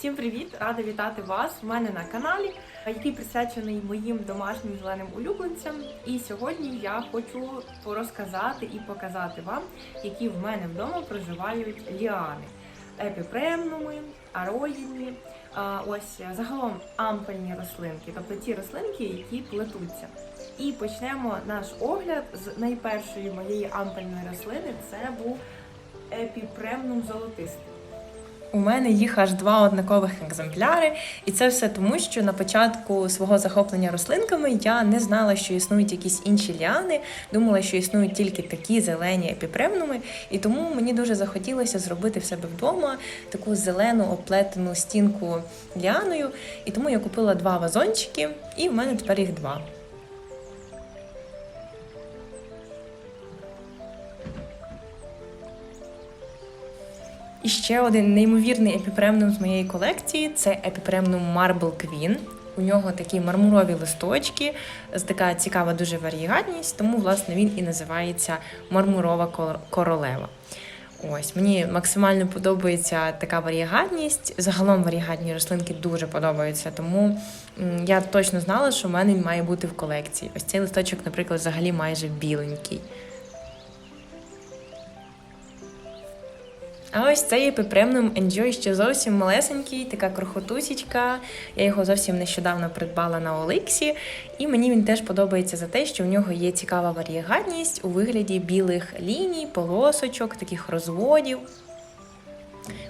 Всім привіт! Рада вітати вас в мене на каналі, який присвячений моїм домашнім зеленим улюбленцям. І сьогодні я хочу порозказати і показати вам, які в мене вдома проживають ліани, епіпремнуми, ароїні, ось загалом ампельні рослинки, тобто ті рослинки, які плетуться. І почнемо наш огляд з найпершої моєї ампельної рослини. Це був епіпремнум золотистий. У мене їх аж два однакових екземпляри, і це все тому, що на початку свого захоплення рослинками я не знала, що існують якісь інші ліани, думала, що існують тільки такі зелені епіпремнуми, і тому мені дуже захотілося зробити в себе вдома таку зелену оплетену стінку ліаною. І тому я купила два вазончики, і в мене тепер їх два. І ще один неймовірний епіпремнум з моєї колекції це епіпремнум Marble Queen. У нього такі мармурові листочки, така цікава дуже варігатність, тому власне він і називається мармурова королева. Ось мені максимально подобається така варігатність. Загалом варігатні рослинки дуже подобаються, тому я точно знала, що в мене він має бути в колекції. Ось цей листочок, наприклад, взагалі майже біленький. А ось цей епіпремнум Enjoy ще зовсім малесенький, така крохотусічка. Я його зовсім нещодавно придбала на Оликсі, і мені він теж подобається за те, що в нього є цікава варієгатність у вигляді білих ліній, полосочок, таких розводів.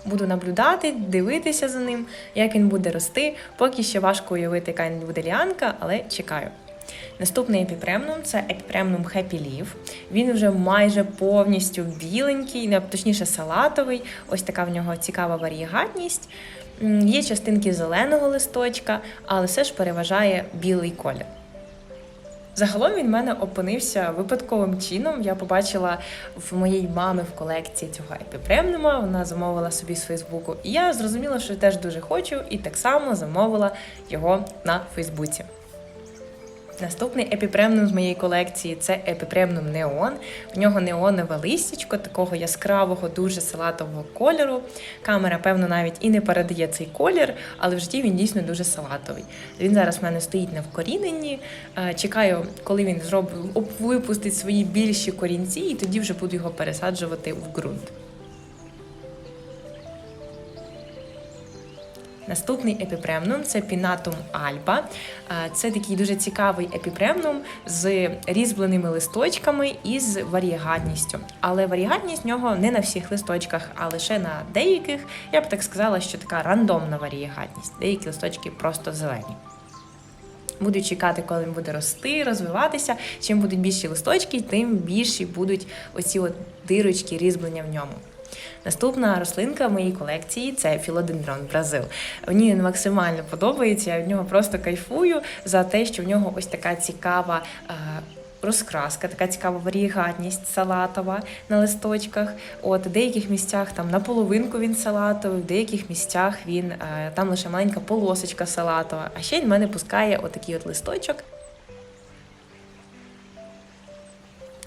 Буду наблюдати, дивитися за ним, як він буде рости. Поки ще важко уявити, яка він буде ліанка, але чекаю. Наступний епіпремнум це епіпремнум Happy Leaf. Він вже майже повністю біленький, точніше салатовий. Ось така в нього цікава варієгатність. Є частинки зеленого листочка, але все ж переважає білий колір. Загалом він в мене опинився випадковим чином. Я побачила в моєї мами в колекції цього епіпремнума. Вона замовила собі з Фейсбуку. І я зрозуміла, що теж дуже хочу, і так само замовила його на Фейсбуці. Наступний епіпремнум з моєї колекції це епіпремнум Неон. В нього неонове листячко, такого яскравого, дуже салатового кольору. Камера, певно, навіть і не передає цей колір, але в житті він дійсно дуже салатовий. Він зараз в мене стоїть на вкоріненні. Е, Чекаю, коли він зробить випустить свої більші корінці, і тоді вже буду його пересаджувати в ґрунт. Наступний епіпремнум це пінатум альба. Це такий дуже цікавий епіпремнум з різьбленими листочками і з варієгатністю. Але варієгатність в нього не на всіх листочках, а лише на деяких. Я б так сказала, що така рандомна варієгатність. Деякі листочки просто зелені. Буду чекати, коли він буде рости, розвиватися. Чим будуть більші листочки, тим більші будуть оці от дирочки різьблення в ньому. Наступна рослинка в моїй колекції це філодендрон Бразил. Мені він максимально подобається. Я від нього просто кайфую за те, що в нього ось така цікава. е, Розкраска, така цікава варієгатність салатова на листочках. От в деяких місцях там наполовинку він салатовий, в деяких місцях він е, там лише маленька полосочка салатова. А ще він в мене пускає отакий от листочок.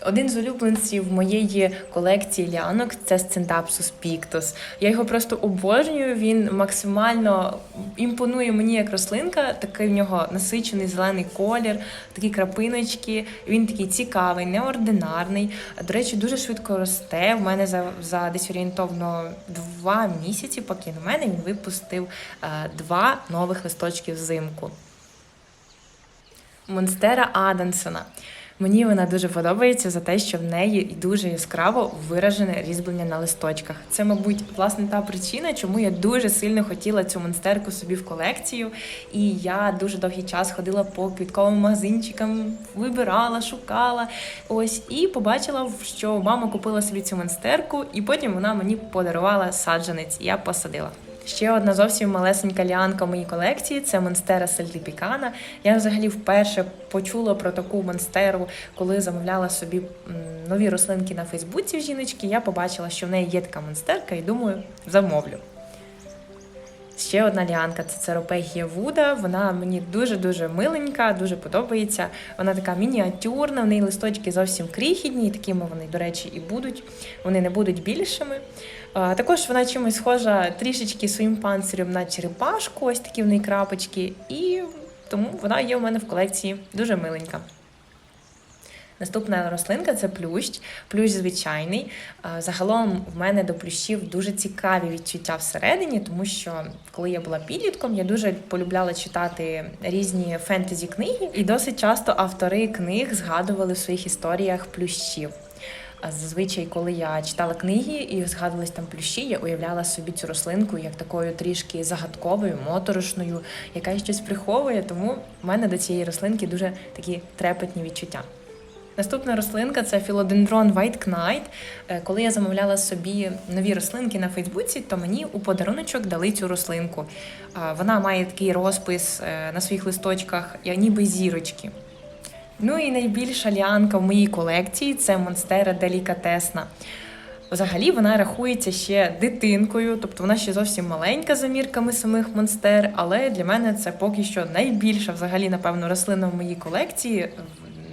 Один з улюбленців моєї колекції лянок це Scindapsus pictus. Я його просто обожнюю. Він максимально імпонує мені як рослинка. Такий в нього насичений зелений колір, такі крапиночки. Він такий цікавий, неординарний. До речі, дуже швидко росте. В мене за, за десь орієнтовно два місяці, поки на мене він випустив е, два нових листочки взимку. Монстера Адансона. Мені вона дуже подобається за те, що в неї дуже яскраво виражене різьблення на листочках. Це, мабуть, власне та причина, чому я дуже сильно хотіла цю монстерку собі в колекцію. І я дуже довгий час ходила по квітковим магазинчикам, вибирала, шукала. Ось і побачила, що мама купила собі цю монстерку, і потім вона мені подарувала саджанець. Я посадила. Ще одна зовсім малесенька ліанка в моїй колекції це монстера Сальдипікана. Я взагалі вперше почула про таку монстеру, коли замовляла собі нові рослинки на Фейсбуці в жіночки. Я побачила, що в неї є така монстерка, і думаю, замовлю. Ще одна ліанка це церопегія Вуда. Вона мені дуже-дуже миленька, дуже подобається. Вона така мініатюрна, в неї листочки зовсім крихітні, такими вони, до речі, і будуть. Вони не будуть більшими. Також вона чимось схожа трішечки своїм панцирем на черепашку, ось такі в неї крапочки, і тому вона є у мене в колекції дуже миленька. Наступна рослинка це плющ, плющ звичайний. Загалом в мене до плющів дуже цікаві відчуття всередині, тому що коли я була підлітком, я дуже полюбляла читати різні фентезі книги, і досить часто автори книг згадували в своїх історіях плющів. А Зазвичай, коли я читала книги і згадувались там плющі, я уявляла собі цю рослинку як такою трішки загадковою, моторошною, яка щось приховує. Тому в мене до цієї рослинки дуже такі трепетні відчуття. Наступна рослинка це філодендрон White Knight. Е, Коли я замовляла собі нові рослинки на Фейсбуці, то мені у подаруночок дали цю рослинку. Вона має такий розпис е, на своїх листочках, ніби зірочки. Ну і найбільша ліанка в моїй колекції це Монстера Делікатесна. Взагалі вона рахується ще дитинкою, тобто вона ще зовсім маленька за мірками самих монстер, але для мене це поки що найбільша взагалі, напевно, рослина в моїй колекції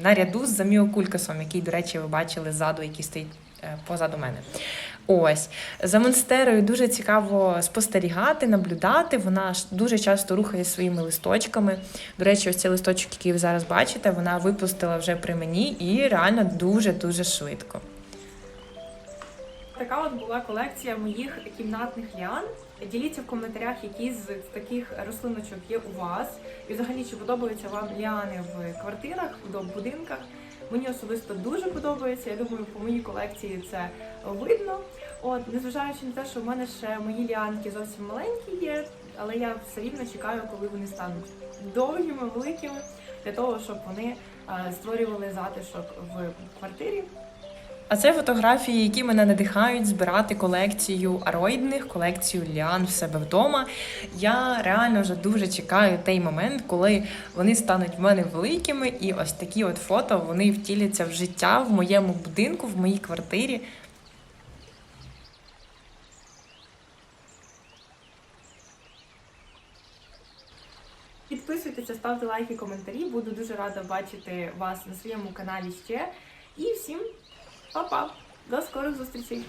наряду з заміокулькасом, який, до речі, ви бачили ззаду, який стоїть е, позаду мене. Ось за монстерою дуже цікаво спостерігати, наблюдати. Вона дуже часто рухає своїми листочками. До речі, ось цей листочок, який ви зараз бачите, вона випустила вже при мені і реально дуже дуже швидко. Така от була колекція моїх кімнатних ліан. Діліться в коментарях, які з таких рослиночок є у вас. І взагалі, чи подобаються вам ліани в квартирах, в будинках. Мені особисто дуже подобається. Я думаю, по моїй колекції це видно. От, незважаючи на те, що в мене ще мої ліанки зовсім маленькі є, але я все рівно чекаю, коли вони стануть довгими, великими, для того, щоб вони е, створювали затишок в квартирі. А це фотографії, які мене надихають збирати колекцію ароїдних, колекцію ліан в себе вдома. Я реально вже дуже чекаю той момент, коли вони стануть в мене великими, і ось такі от фото вони втіляться в життя в моєму будинку, в моїй квартирі. Підписуйтеся, ставте лайки, коментарі. Буду дуже рада бачити вас на своєму каналі ще. І всім па-па! До скорих зустрічей!